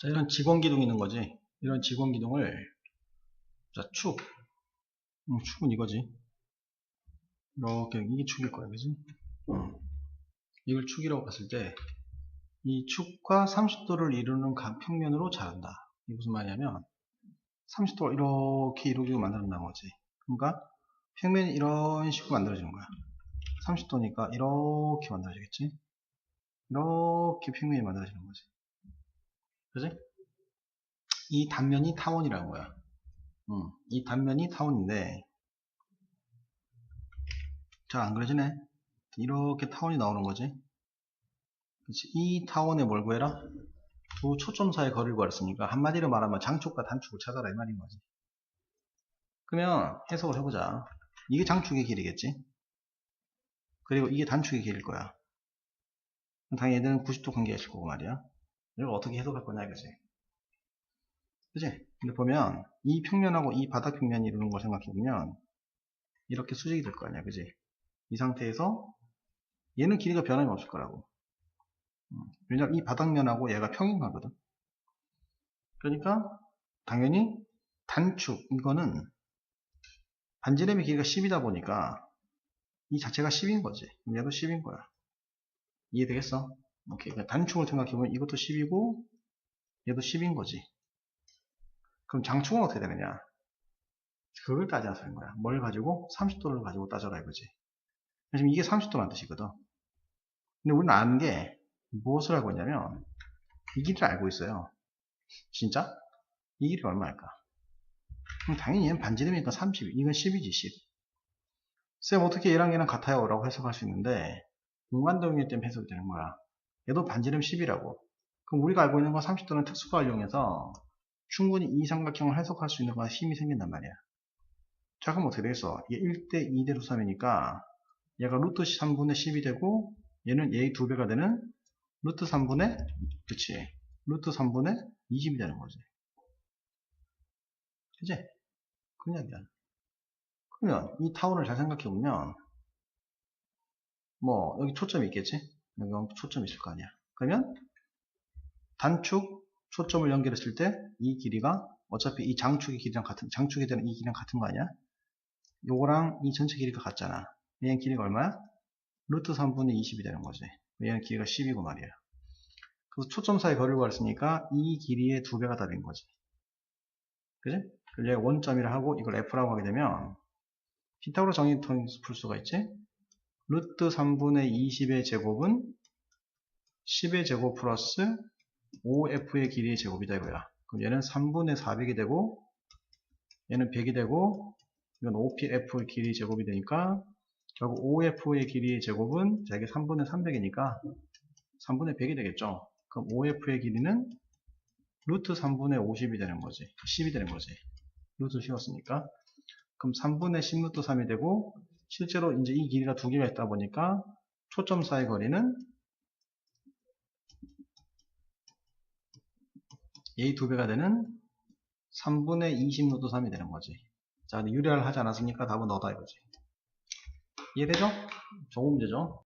자, 이런 직원 기둥이 있는 거지. 이런 직원 기둥을, 자, 축. 음, 축은 이거지. 이렇게, 이게 축일 거야, 그지? 음. 이걸 축이라고 봤을 때, 이 축과 30도를 이루는 각 평면으로 자른다. 이게 무슨 말이냐면, 30도가 이렇게 이루어지고 만들어낸다는 거지. 그러니까, 평면이 이런 식으로 만들어지는 거야. 30도니까 이렇게 만들어지겠지? 이렇게 평면이 만들어지는 거지. 그지? 이 단면이 타원이라는 거야. 음, 이 단면이 타원인데, 잘안 그려지네? 이렇게 타원이 나오는 거지. 그치? 이 타원에 뭘 구해라? 두 초점 사이의 거리를 구하랬으니까 한마디로 말하면 장축과 단축을 찾아라 이 말인 거지. 그러면 해석을 해보자. 이게 장축의 길이겠지? 그리고 이게 단축의 길일 거야. 당연히 얘들은 90도 관계가 있을 거고 말이야. 이걸 어떻게 해석할 거냐 이거지. 그지? 근데 보면 이 평면하고 이 바닥 평면이 이루는 걸 생각해보면 이렇게 수직이 될 거 아니야. 그지? 이 상태에서 얘는 길이가 변함이 없을 거라고. 음, 왜냐면 이 바닥면하고 얘가 평행하거든. 그러니까 당연히 단축 이거는 반지름의 길이가 10이다 보니까 이 자체가 10인 거지. 얘도 10인 거야. 이해되겠어? 오케이. 그러니까 단축을 생각해보면 이것도 10이고 얘도 10인 거지. 그럼 장축은 어떻게 되느냐? 그걸 따져서 하는 거야. 뭘 가지고? 30도를 가지고 따져라 이거지. 지금 이게 30도란 뜻이거든. 근데 우리는 아는 게 무엇을 알고 있냐면 이 길이를 알고 있어요. 진짜? 이 길이가 얼마일까? 그럼 당연히 얘는 반지름이니까 30, 이건 10이지 10. 쌤 어떻게 얘랑 얘랑 같아요? 라고 해석할 수 있는데 공간동일 때문에 해석이 되는 거야. 얘도 반지름 10이라고. 그럼 우리가 알고 있는 건 30도는 특수가 이용해서 충분히 이 삼각형을 해석할 수 있는 건 힘이 생긴단 말이야. 자, 그럼 어떻게 되겠어? 얘 1대 2대로 3이니까 얘가 루트 3분의 10이 되고 얘는 얘의 두 배가 되는 루트 3분의 그치 루트 3분의 20이 되는 거지. 그치? 그냥 이야기야. 그러면 이 타원을 잘 생각해 보면 뭐 여기 초점이 있겠지? 여기 초점이 있을 거 아니야. 그러면 단축 초점을 연결했을 때 이 길이가 어차피 이 장축의 길이랑 같은 장축에 대한 이 길이랑 같은 거 아니야? 요거랑 이 전체 길이가 같잖아. 얘는 길이가 얼마야? 루트 3분의 20이 되는 거지. 얘는 길이가 10이고 말이야. 그래서 초점 사이 거리를 구했으니까 이 길이의 두 배가 다된 거지. 그지? 그래서 원점이라 하고 이걸 F라고 하게 되면 피타고라 정의통 풀 수가 있지? 루트 3분의 20의 제곱은 10의 제곱 플러스 5f의 길이의 제곱이다 이거야. 그럼 얘는 3분의 400이 되고 얘는 100이 되고 이건 5pf의 길이 제곱이 되니까 결국 5f의 길이의 제곱은 자 이게 3분의 300이니까 3분의 100이 되겠죠. 그럼 5f의 길이는 루트 3분의 50이 되는 거지. 10이 되는 거지. 루트 씌웠으니까. 그럼 3분의 10 루트 3이 되고 실제로 이제 이 길이가 두 개가 있다 보니까 초점 사이 거리는 얘의 두 배가 되는 3분의 20 루트 3이 되는 거지. 자, 유리화를 하지 않았으니까 답은 너다 이거지. 이해되죠? 좋은 문제죠?